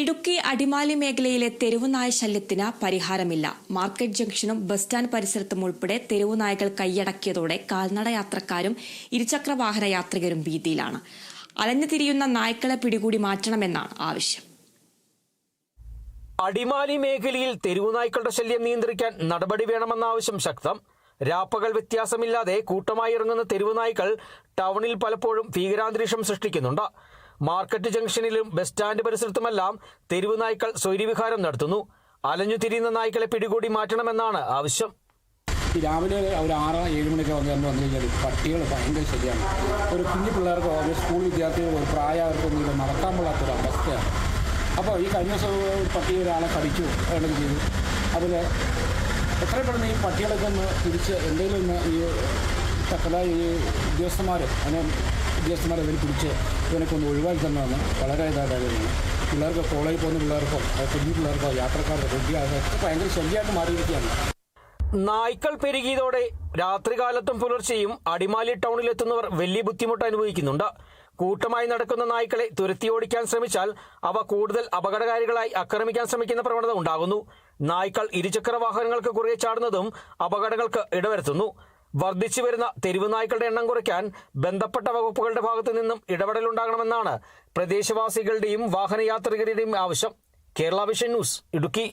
ഇടുക്കി അടിമാലി മേഖലയിലെ തെരുവുനായ ശല്യത്തിന് പരിഹാരമില്ല. മാർക്കറ്റ് ജംഗ്ഷനും ബസ് സ്റ്റാൻഡ് പരിസരത്തും ഉൾപ്പെടെ തെരുവുനായകൾ കൈയടക്കിയതോടെ കാൽനട യാത്രക്കാരും ഇരുചക്ര വാഹന യാത്രികരും ഭീതിയിലാണ്. അലഞ്ഞു തിരിയുന്ന നായ്ക്കളെ പിടികൂടി മാറ്റണമെന്നാണ് ആവശ്യം. അടിമാലി മേഖലയിൽ തെരുവുനായ്ക്കളുടെ ശല്യം നിയന്ത്രിക്കാൻ നടപടി വേണമെന്ന ആവശ്യം ശക്തം. രാപ്പകൽ വ്യത്യാസമില്ലാതെ കൂട്ടമായി ഇറങ്ങുന്ന തെരുവുനായ്ക്കൾ ടൗണിൽ പലപ്പോഴും ഭീകരാന്തരീക്ഷം സൃഷ്ടിക്കുന്നുണ്ട്. മാർക്കറ്റ് ജംഗ്ഷനിലും ബസ് സ്റ്റാൻഡ് പരിസരത്തുമെല്ലാം തെരുവ് നായ്ക്കൾ സ്വൈര്യവിഹാരം നടത്തുന്നു. അലഞ്ഞു തിരിയുന്ന നായ്ക്കളെ പിടികൂടി മാറ്റണമെന്നാണ് ആവശ്യം. രാവിലെ ഒരു ആറ് ഏഴ് മണിക്ക് വന്ന് വന്നു കഴിഞ്ഞാൽ പട്ടികൾ ഭയങ്കര ശരിയാണ് ഒരു കുഞ്ഞു പിള്ളേർക്കോ ഒരു സ്കൂൾ വിദ്യാർത്ഥികൾക്കോ ഒരു പ്രായവർക്കൊന്നും ഇവിടെ നടക്കാൻ കൊള്ളാത്തൊരു അവസ്ഥയാണ്. അപ്പോൾ ഈ കഴിഞ്ഞ ദിവസം പട്ടി ഒരാളെ കടിച്ചു വേണം ചെയ്തു. അതിൽ എത്ര പെട്ടെന്ന് ഈ പട്ടികളൊക്കെ ഒന്ന് തിരിച്ച് എന്തെങ്കിലും ഒന്ന് ഈ തക്കല ഈ ഉദ്യോഗസ്ഥന്മാർ അതിനെ ഉദ്യോഗസ്ഥന്മാരെ ഇവർ പിടിച്ച് ഇവനൊക്കെ ഒന്ന് ഒഴിവാക്കി തന്നതാണ് വളരെ ഇതായിട്ടായിരുന്നു പിള്ളേർക്ക് കോളേജിൽ പോകുന്ന പിള്ളേർക്കോ കുഞ്ഞു പിള്ളേർക്കോ യാത്രക്കാർക്കോ കുട്ടികൾക്കോ ഭയങ്കര ശല്യമായിട്ട് മാറിയിരിക്കുകയാണ്. നായ്ക്കൾ പെരുകിയതോടെ രാത്രികാലത്തും പുലർച്ചെയും അടിമാലി ടൗണിലെത്തുന്നവർ വലിയ ബുദ്ധിമുട്ട് അനുഭവിക്കുന്നുണ്ട്. കൂട്ടമായി നടക്കുന്ന നായ്ക്കളെ തുരത്തി ഓടിക്കാൻ ശ്രമിച്ചാൽ അവ കൂടുതൽ അപകടകാരികളായി ആക്രമിക്കാൻ ശ്രമിക്കുന്ന പ്രവണത ഉണ്ടാകുന്നു. നായ്ക്കൾ ഇരുചക്ര വാഹനങ്ങൾക്ക് കുറുകെ ചാടുന്നതും അപകടങ്ങൾക്ക് ഇടവരുത്തുന്നു. വർദ്ധിച്ചു വരുന്ന തെരുവുനായ്ക്കളുടെ എണ്ണം കുറയ്ക്കാൻ ബന്ധപ്പെട്ട വകുപ്പുകളുടെ ഭാഗത്തു നിന്നും ഇടപെടലുണ്ടാകണമെന്നാണ് പ്രദേശവാസികളുടെയും വാഹനയാത്രികരുടെയും ആവശ്യം. Kerala vision news Idukki.